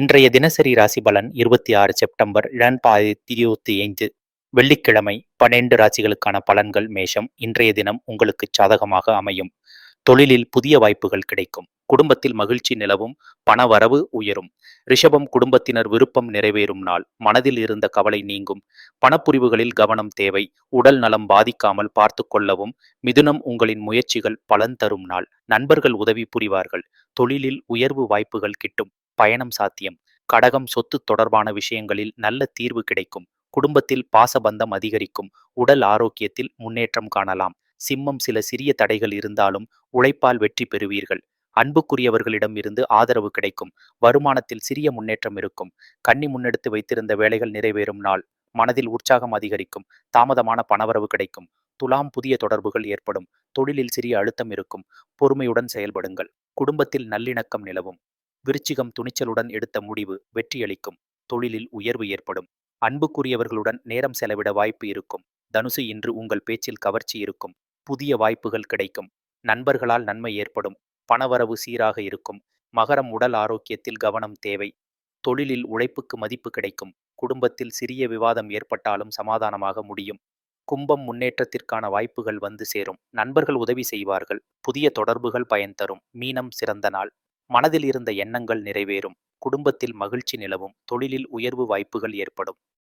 இன்றைய தினசரி ராசி பலன் இருபத்தி ஆறு செப்டம்பர் இரண்டாயிரத்தி இருபத்தி ஐந்து. வெள்ளிக்கிழமை பன்னெண்டு ராசிகளுக்கான பலன்கள் மேஷம். இன்றைய தினம் உங்களுக்கு சாதகமாக அமையும். தொழிலில் புதிய வாய்ப்புகள் கிடைக்கும். குடும்பத்தில் மகிழ்ச்சி நிலவும். பணவரவு உயரும். ரிஷபம் குடும்பத்தினர் விருப்பம் நிறைவேறும் நாள். மனதில் இருந்த கவலை நீங்கும். பணப்புரிவுகளில் கவனம் தேவை. உடல் நலம் பாதிக்காமல் பார்த்து கொள்ளவும். மிதுனம் உங்களின் முயற்சிகள் பலன் தரும் நாள். நண்பர்கள் உதவி புரிவார்கள். தொழிலில் உயர்வு வாய்ப்புகள் கிட்டும். பயணம் சாத்தியம். கடகம் சொத்து தொடர்பான விஷயங்களில் நல்ல தீர்வு கிடைக்கும். குடும்பத்தில் பாசபந்தம் அதிகரிக்கும். உடல் ஆரோக்கியத்தில் முன்னேற்றம் காணலாம். சிம்மம் சில சிறிய தடைகள் இருந்தாலும் உழைப்பால் வெற்றி பெறுவீர்கள். அன்புக்குரியவர்களிடம் இருந்து ஆதரவு கிடைக்கும். வருமானத்தில் சிறிய முன்னேற்றம் இருக்கும். கன்னி முன்னெடுத்து வைத்திருந்த வேலைகள் நிறைவேறும் நாள். மனதில் உற்சாகம் அதிகரிக்கும். தாமதமான பணவரவு கிடைக்கும். துலாம் புதிய தொடர்புகள் ஏற்படும். தொழிலில் சிறிய அழுத்தம் இருக்கும். பொறுமையுடன் செயல்படுங்கள். குடும்பத்தில் நல்லிணக்கம் நிலவும். விருச்சிகம் துணிச்சலுடன் எடுத்த முடிவு வெற்றியளிக்கும். தொழிலில் உயர்வு ஏற்படும். அன்புக்குரியவர்களுடன் நேரம் செலவிட வாய்ப்பு இருக்கும். தனுசு இன்று உங்கள் பேச்சில் கவர்ச்சி இருக்கும். புதிய வாய்ப்புகள் கிடைக்கும். நண்பர்களால் நன்மை ஏற்படும். பணவரவு சீராக இருக்கும். மகரம் உடல் ஆரோக்கியத்தில் கவனம் தேவை. தொழிலில் உழைப்புக்கு மதிப்பு கிடைக்கும். குடும்பத்தில் சிறிய விவாதம் ஏற்பட்டாலும் சமாதானமாக முடியும். கும்பம் முன்னேற்றத்திற்கான வாய்ப்புகள் வந்து சேரும். நண்பர்கள் உதவி செய்வார்கள். புதிய தொடர்புகள் பயன் தரும். மீனம் சிறந்த நாள். மனதில் இருந்த எண்ணங்கள் நிறைவேறும். குடும்பத்தில் மகிழ்ச்சி நிலவும். தொழிலில் உயர்வு வாய்ப்புகள் ஏற்படும்.